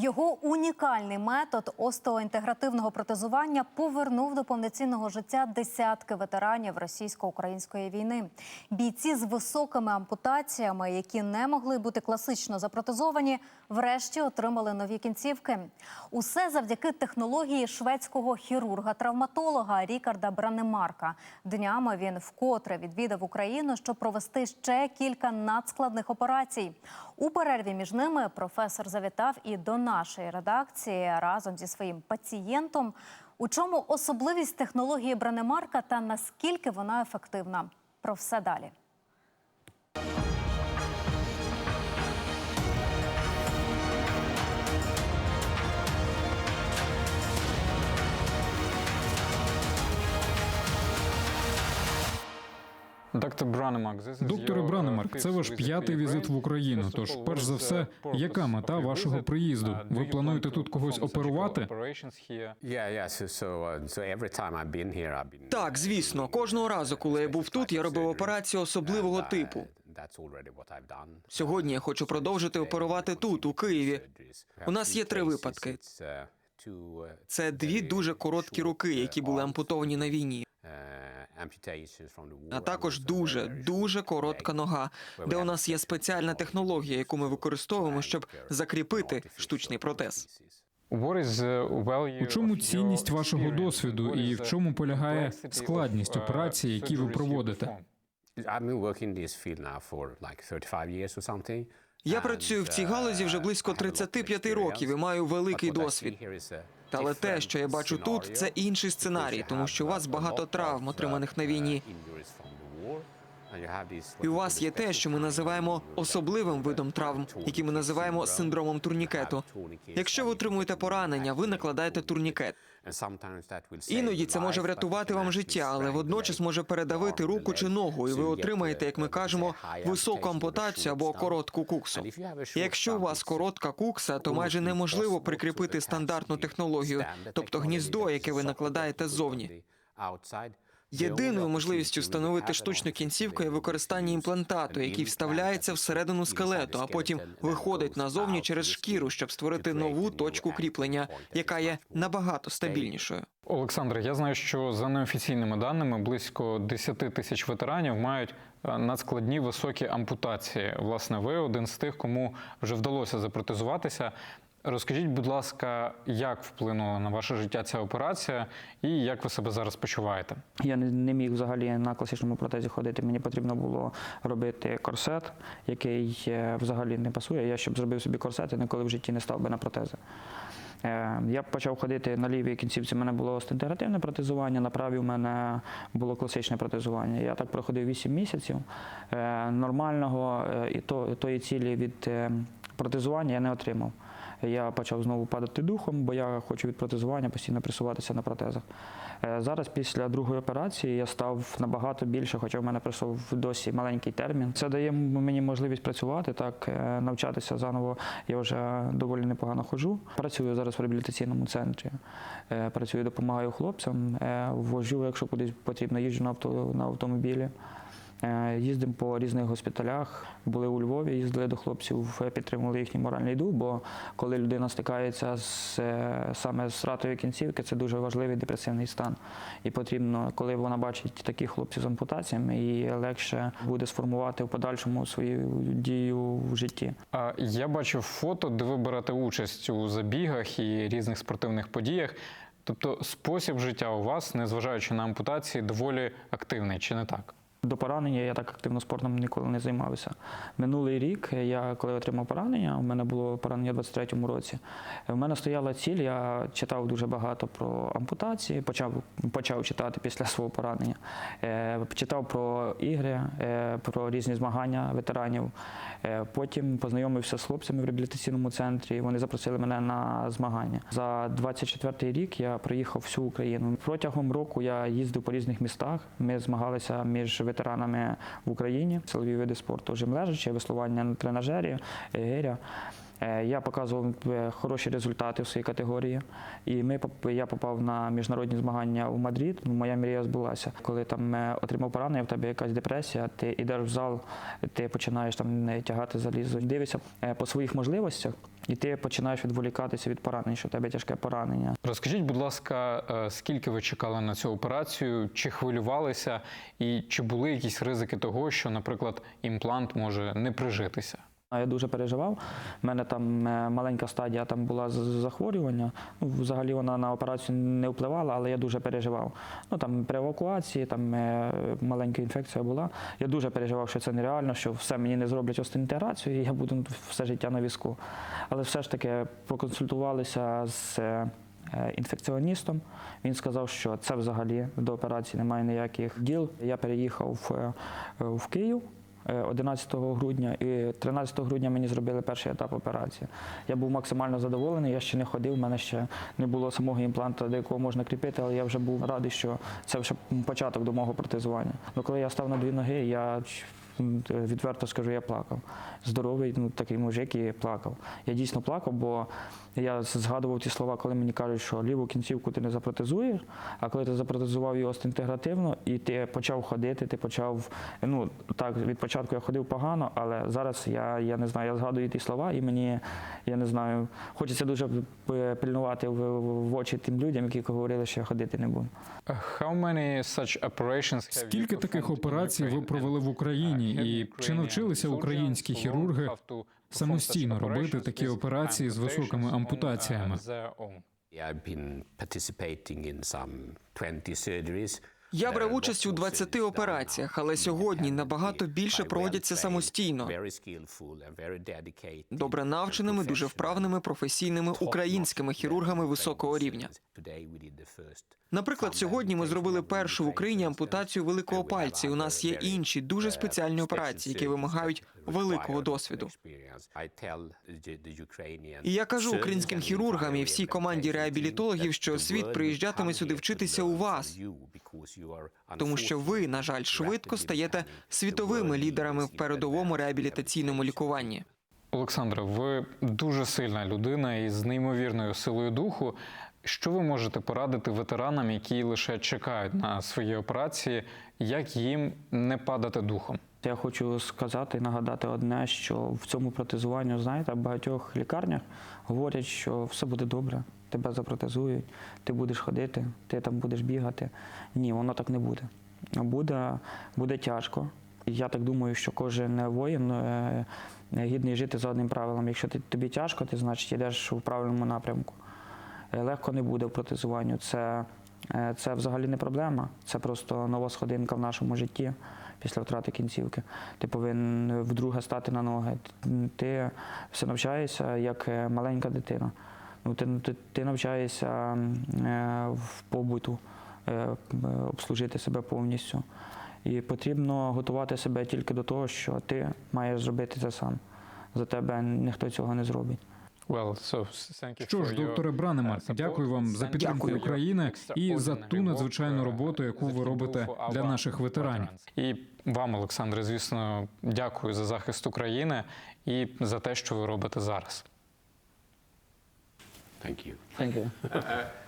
Його унікальний метод остеоінтегративного протезування повернув до повноцінного життя десятки ветеранів російсько-української війни. Бійці з високими ампутаціями, які не могли бути класично запротезовані, врешті отримали нові кінцівки. Усе завдяки технології шведського хірурга-травматолога Рікарда Бранемарка. Днями він вкотре відвідав Україну, щоб провести ще кілька надскладних операцій. У перерві між ними професор завітав і до нашої редакції разом зі своїм пацієнтом. У чому особливість технології Бранемарка та наскільки вона ефективна? Про все далі. Докторе Бранемарк, це ваш п'ятий візит в Україну. Тож, перш за все, яка мета вашого приїзду? Ви плануєте тут когось оперувати? Uh. Так, звісно, кожного разу, коли я був тут, я робив операцію особливого uh, типу. Сьогодні я хочу продовжити оперувати тут, у Києві. У нас є три випадки. Uh, uh, Це дві дуже короткі руки, які були ампутовані на війні, а також дуже, дуже коротка нога, де у нас є спеціальна технологія, яку ми використовуємо, щоб закріпити штучний протез. У чому цінність вашого досвіду і в чому полягає складність операцій, які ви проводите? I've been working in this field now for like 35 years or something. Я працюю в цій галузі вже близько 35 років і маю великий досвід. Але те, що я бачу тут, це інший сценарій, тому що у вас багато травм, отриманих на війні. І у вас є те, що ми називаємо особливим видом травм, які ми називаємо синдромом турнікету. Якщо ви отримуєте поранення, ви накладаєте турнікет. Іноді це може врятувати вам життя, але водночас може передавити руку чи ногу, і ви отримаєте, як ми кажемо, високу ампутацію або коротку куксу. І Якщо у вас коротка кукса, то майже неможливо прикріпити стандартну технологію, тобто гніздо, яке ви накладаєте ззовні. Єдиною можливістю встановити штучну кінцівку є використання імплантату, який вставляється всередину скелету, а потім виходить назовні через шкіру, щоб створити нову точку кріплення, яка є набагато стабільнішою. Олександре, я знаю, що за неофіційними даними близько 10 тисяч ветеранів мають е, надскладні високі ампутації. Власне, ви один з тих, кому вже вдалося запротезуватися. Розкажіть, будь ласка, як вплинула на ваше життя ця операція, і як ви себе зараз почуваєте? Я не, міг взагалі на класичному протезі ходити. Мені потрібно було робити корсет, який е, взагалі не пасує. Я щоб зробив собі корсет, я ніколи в житті не став би на протези. Е, Я почав ходити на лівій кінцівці. У мене було остеінтегративне протезування, на правій у мене було класичне протезування. Я так проходив 8 місяців. Е, Нормального і тої цілі від протезування я не отримав. Я почав знову падати духом, бо я хочу від протезування постійно присуватися на протезах. Е, Зараз, після другої операції, я став набагато більше, хоча в мене пройшов досі маленький термін. Це дає мені можливість працювати, так, е, навчатися заново. Я вже доволі непогано ходжу. Працюю зараз в реабілітаційному центрі. Е, Працюю, допомагаю хлопцям. Вожу, якщо кудись потрібно, їжджу на, авто, на автомобілі. Е, Їздимо по різних госпіталях. Були у Львові, їздили до хлопців, е, підтримували їхній моральний дух. Бо коли людина стикається з е, саме з ратою кінцівки, це дуже важливий депресивний стан. І потрібно, коли вона бачить таких хлопців з ампутаціями, їй легше буде сформувати в подальшому свою дію в житті. А Я бачив фото, де ви берете участь у забігах і різних спортивних подіях. Тобто спосіб життя у вас, незважаючи на ампутації, доволі активний, чи не так? До поранення я так активно спортом ніколи не займався. Минулий рік я коли отримав поранення, у мене було поранення у 23-му році. У мене стояла ціль, я читав дуже багато про ампутації, почав, почав читати після свого поранення. Е, читав про ігри, е, про різні змагання ветеранів. Е, потім познайомився з хлопцями в реабілітаційному центрі. Вони запросили мене на змагання. За 24-й рік я проїхав всю Україну. Протягом року я їздив по різних містах. Ми змагалися між ветеранами в Україні, силові види спорту, жим лежачі, веслування на тренажері, гиря. Е, Я показував е, хороші результати в своїй категорії, і ми я попав на міжнародні змагання у Мадрид. Моя мрія збулася. Коли там е, отримав поранення, в тебе якась депресія, ти йдеш в зал, ти починаєш там е, тягати залізо, дивишся по своїх можливостях, і ти починаєш відволікатися від поранень, що в тебе тяжке поранення. Розкажіть, будь ласка, скільки ви чекали на цю операцію, чи хвилювалися, і чи були якісь ризики того, що, наприклад, імплант може не прижитися? Я дуже переживав. У мене там е, маленька стадія там була захворювання. Ну, взагалі вона на операцію не впливала, але я дуже переживав. Ну там при евакуації там е, маленька інфекція була. Я дуже переживав, що це нереально, що все мені не зроблять остеінтеграцію, і я буду все життя на візку. Але все ж таки проконсультувалися з. е, Інфекціоністом він сказав, що це взагалі до операції немає ніяких діл. Я переїхав в, Київ 11 грудня, і 13 грудня мені зробили перший етап операції. Я був максимально задоволений, я ще не ходив, в мене ще не було самого імпланта, до якого можна кріпити, але я вже був радий, що це вже початок до мого протезування. Ну, коли я став на дві ноги, я відверто скажу, я плакав. Здоровий, ну такий мужик і плакав. Я дійсно плакав, бо я згадував ті слова, коли мені кажуть, що ліву кінцівку ти не запротезуєш, а коли ти запротезував її остеінтегративно, і ти почав ходити, ти почав. Ну так, від початку я ходив погано, але зараз я, я не знаю, я згадую ті слова, і мені, я не знаю, хочеться дуже пильнувати в, в очі тим людям, які говорили, що я ходити не буду. How many such operations have Скільки таких операцій ви провели в Україні? Have І чи навчилися українські хірурги самостійно робити такі операції з високими uh, ампутаціями? Their own? Yeah, I've been participating in some 20 surgeries. Я брав участь у lots 20 операціях, але сьогодні набагато більше проводяться самостійно. Добре навченими, дуже вправними професійними українськими хірургами високого рівня. Наприклад, сьогодні ми зробили першу в Україні ампутацію великого пальця. і У нас є інші дуже спеціальні операції, які вимагають великого досвіду. І я кажу українським хірургам і всій команді реабілітологів, що світ приїжджатиме сюди вчитися у вас, тому що ви, на жаль, швидко стаєте світовими лідерами в передовому реабілітаційному лікуванні. Олександре, ви дуже сильна людина із неймовірною силою духу. Що ви можете порадити ветеранам, які лише чекають на свої операції, як їм не падати духом? Я хочу сказати, і нагадати одне, що в цьому протезуванні, знаєте, в багатьох лікарнях говорять, що все буде добре, тебе запротезують, ти будеш ходити, ти там будеш бігати. Ні, воно так не буде. Буде, буде тяжко. Я так думаю, що кожен воїн е, гідний жити за одним правилом. Якщо тобі тяжко, ти значить йдеш у правильному напрямку. Е, Легко не буде в протезуванню. Це, е, це взагалі не проблема. Це просто нова сходинка в нашому житті після втрати кінцівки. Ти повинен вдруге стати на ноги. Ти все навчаєшся як е, маленька дитина. Ну, ти, ти, ти навчаєшся е, в побуту, е, обслужити себе повністю. І потрібно готувати себе тільки до того, що ти маєш зробити це сам. За тебе ніхто цього не зробить. Well, so, thank you Що ж, докторе Бранемар, uh, дякую вам за підтримку України і за ту надзвичайну uh, роботу, яку ви робите для наших ветеранів. І вам, Олександре, звісно, дякую за захист України і за те, що ви робите зараз. Thank you. Thank you.